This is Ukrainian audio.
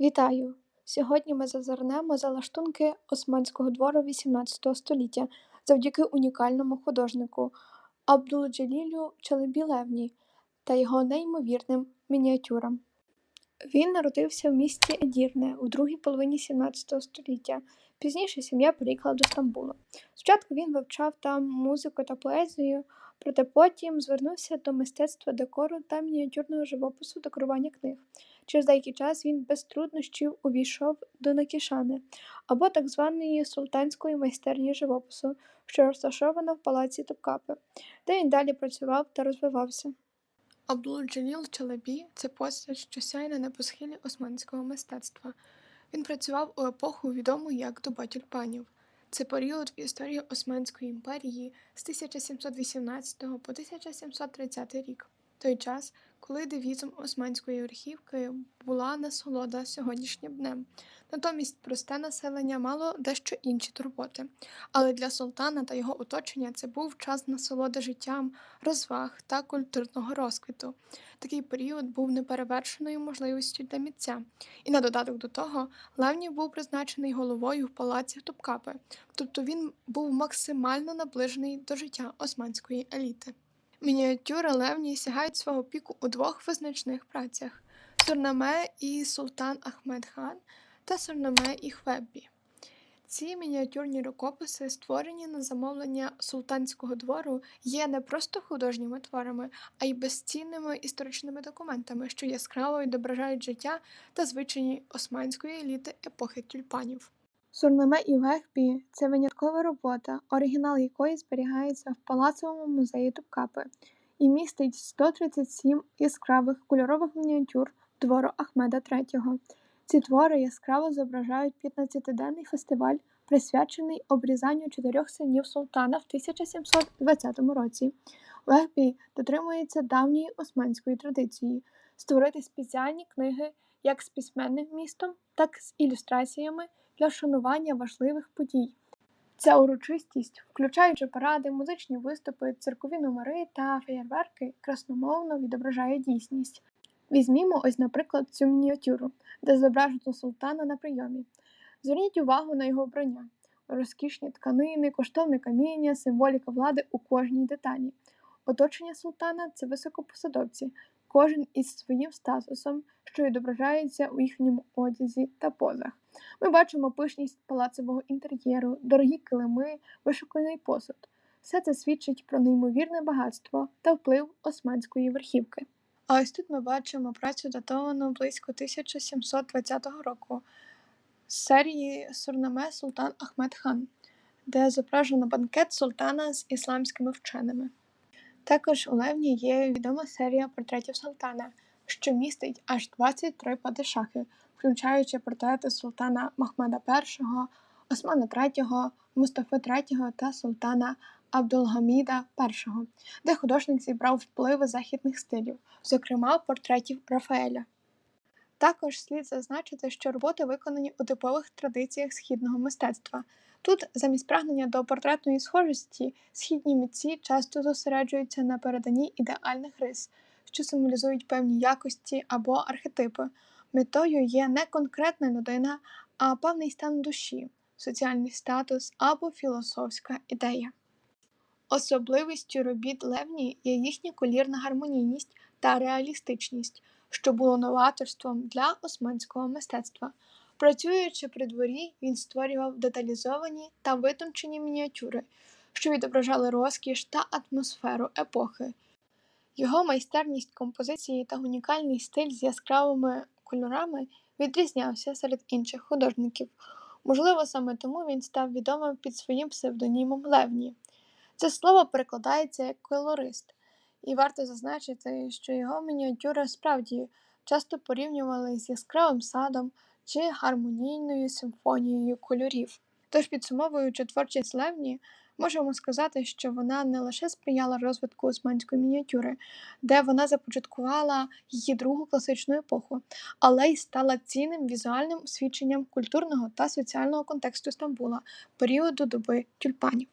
Вітаю! Сьогодні ми зазирнемо за лаштунки Османського двору XVIII століття завдяки унікальному художнику Абдул-Джелілю Челебі-Левні та його неймовірним мініатюрам. Він народився в місті Едірне у другій половині XVII століття. Пізніше сім'я переїхала до Стамбула. Спочатку він вивчав там музику та поезію, проте потім звернувся до мистецтва декору та мініатюрного живопису та керування книг. Через деякий час він без труднощів увійшов до Накішани, або так званої султанської майстерні живопису, що розташована в палаці Топкапи, де він далі працював та розвивався. Абдул-Джаліл Чалебі це постать, що сяє на небосхилі османського мистецтва. Він працював у епоху, відому як доба тюльпанів. Це період в історії Османської імперії з 1718 по 1730 рік, той час, коли девізом Османської верхівки була насолода сьогоднішнім днем. Натомість просте населення мало дещо інші турботи. Але для султана та його оточення це був час насолоди життям, розваг та культурного розквіту. Такий період був неперевершеною можливістю для митця. І на додаток до того, Левнів був призначений головою в палаці Топкапи, тобто він був максимально наближений до життя османської еліти. Мініатюри Левні сягають свого піку у двох визначних працях Сурнаме і Султан Ахмед хан та Сурнаме і Хвеббі. Ці мініатюрні рукописи, створені на замовлення султанського двору, є не просто художніми творами, а й безцінними історичними документами, що яскраво відображають життя та звичаї османської еліти епохи тюльпанів. Сурнаме і Вехбі це виняткова робота, оригінал якої зберігається в Палацовому музеї Топкапи і містить 137 яскравих кольорових мініатюр двору Ахмеда III. Ці твори яскраво зображають 15-денний фестиваль, присвячений обрізанню чотирьох синів султана в 1720 році. Вехбі дотримується давньої османської традиції створити спеціальні книги як з письменним містом, так і з ілюстраціями для вшанування важливих подій. Ця урочистість, включаючи паради, музичні виступи, циркові номери та феєрверки, красномовно відображає дійсність. Візьмімо ось, наприклад, цю мініатюру, де зображено султана на прийомі. Зверніть увагу на його вбрання, розкішні тканини, коштовне каміння, символіка влади у кожній деталі. Оточення султана це високопосадовці, кожен із своїм статусом, що відображається у їхньому одязі та позах. Ми бачимо пишність палацового інтер'єру, дорогі килими, вишуканий посуд. Все це свідчить про неймовірне багатство та вплив османської верхівки. А ось тут ми бачимо працю датовану близько 1720 року з серії Сурнаме Султан Ахмед хан, де зображено банкет султана з ісламськими вченими. Також у Левні є відома серія портретів султана, що містить аж 23 падишахи, включаючи портрети султана Махмеда І, Османа III, Мустафи III та султана Абдулгаміда І, де художник зібрав впливи західних стилів, зокрема портретів Рафаеля. Також слід зазначити, що роботи виконані у типових традиціях східного мистецтва. Тут, замість прагнення до портретної схожості, східні митці часто зосереджуються на переданні ідеальних рис, що символізують певні якості або архетипи. Метою є не конкретна людина, а певний стан душі, соціальний статус або філософська ідея. Особливістю робіт Левні є їхня колірна гармонійність та реалістичність, що було новаторством для османського мистецтва. Працюючи при дворі, він створював деталізовані та витончені мініатюри, що відображали розкіш та атмосферу епохи. Його майстерність композиції та унікальний стиль з яскравими кольорами відрізнявся серед інших художників. Можливо, саме тому він став відомим під своїм псевдонімом Левні. Це слово перекладається як колорист, і варто зазначити, що його мініатюри справді часто порівнювали з яскравим садом чи гармонійною симфонією кольорів. Тож, підсумовуючи творчість Левні, можемо сказати, що вона не лише сприяла розвитку османської мініатюри, де вона започаткувала її другу класичну епоху, але й стала цінним візуальним свідченням культурного та соціального контексту Стамбула періоду доби тюльпанів.